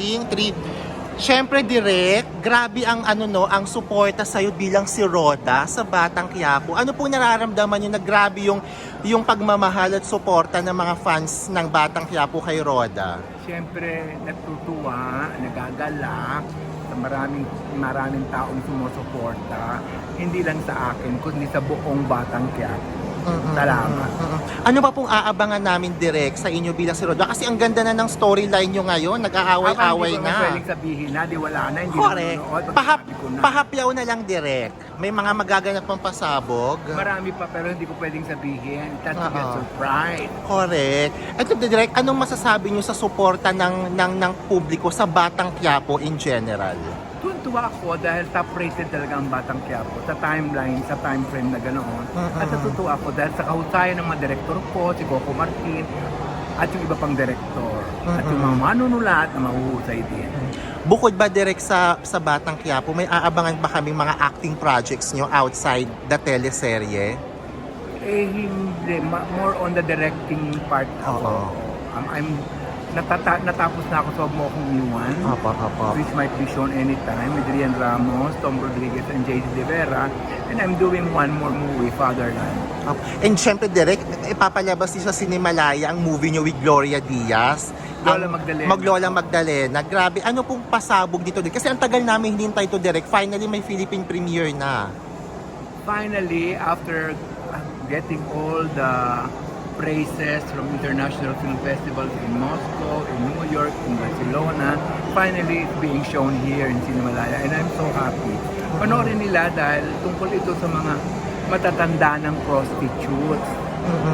Ting, three. Siyempre, direct, grabe ang ano no, ang suporta sa bilang si Roda sa Batang Quiapo. Ano po nararamdaman niyo na grabe yung yung pagmamahal at suporta ng mga fans ng Batang Quiapo kay Roda? Siyempre, natutuwa, nagagalak sa maraming maraming taong sumusuporta. Hindi lang sa akin, kundi sa buong Batang Quiapo. Mm-mm, Salamat. mm-mm. Ano ba pong aabangan namin direct sa inyo bilang si Roda? Kasi ang ganda na ng storyline nyo ngayon, nag-aaway-away Ako, Hindi ko na. sabihin na, di wala na, hindi Correct. Pag Pahap, na. pahapyaw na lang direct. May mga magaganap pang pasabog. Marami pa pero hindi ko pwedeng sabihin. That's a Oo. surprise. Correct. Ito direct, anong masasabi nyo sa suporta ng, ng, ng publiko sa Batang Quiapo in general? Tuntua ako dahil top rated talaga ang Batang Quiapo sa timeline, sa time frame na ganoon. At natutuwa ako dahil sa kahusayan ng mga direktor ko, si Coco Martin, at yung iba pang direktor. At yung mga manunulat na mahuhusay din. Bukod ba direct sa, sa Batang Quiapo, may aabangan ba kaming mga acting projects nyo outside the teleserye? Eh, hindi. Ma- more on the directing part ako. Oo. Um, I'm, natata- natapos na ako sa Huwag Mo Akong Iwan. Apo, apo. Which might be shown anytime with Rian Ramos, Tom Rodriguez, and JC De Vera. And I'm doing one more movie, Fatherland. Apo. And syempre direct, ipapalabas din sa Cinemalaya ang movie nyo with Gloria Diaz. Lola Magdalena. Maglola Magdalena. Grabe, ano pong pasabog dito? Kasi ang tagal namin hinintay to direct. Finally, may Philippine premiere na. Finally, after uh, getting all the praises from international film festivals in Moscow, in New York, in Barcelona, finally being shown here in Cinemalaya and I'm so happy. Panoorin nila dahil tungkol ito sa mga matatanda ng prostitutes.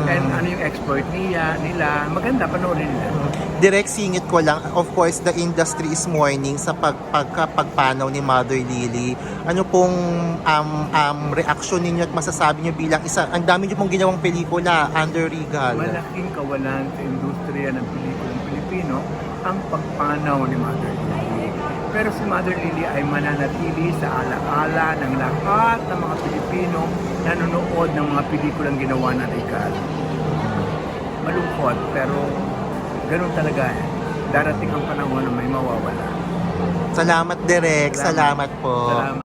And ano yung expert niya, nila, maganda panoorin nila. Direct singit ko lang, of course, the industry is mourning sa pag, pagka, pagpanaw ni Mother Lily. Ano pong um, um, reaction ninyo at masasabi nyo bilang isa, ang dami nyo pong ginawang pelikula under Regal. Malaking kawalan sa industriya ng pelikulang Pilipino ang pagpanaw ni Mother Lily. Pero si Mother Lily ay mananatili sa alaala ng lahat ng mga Pilipino na nanonood ng mga pelikulang ginawa ng Regal. Malungkot, pero ganun talaga eh. Darating ang panahon na may mawawala. Salamat, Direk. Salamat. Salamat po. Salamat.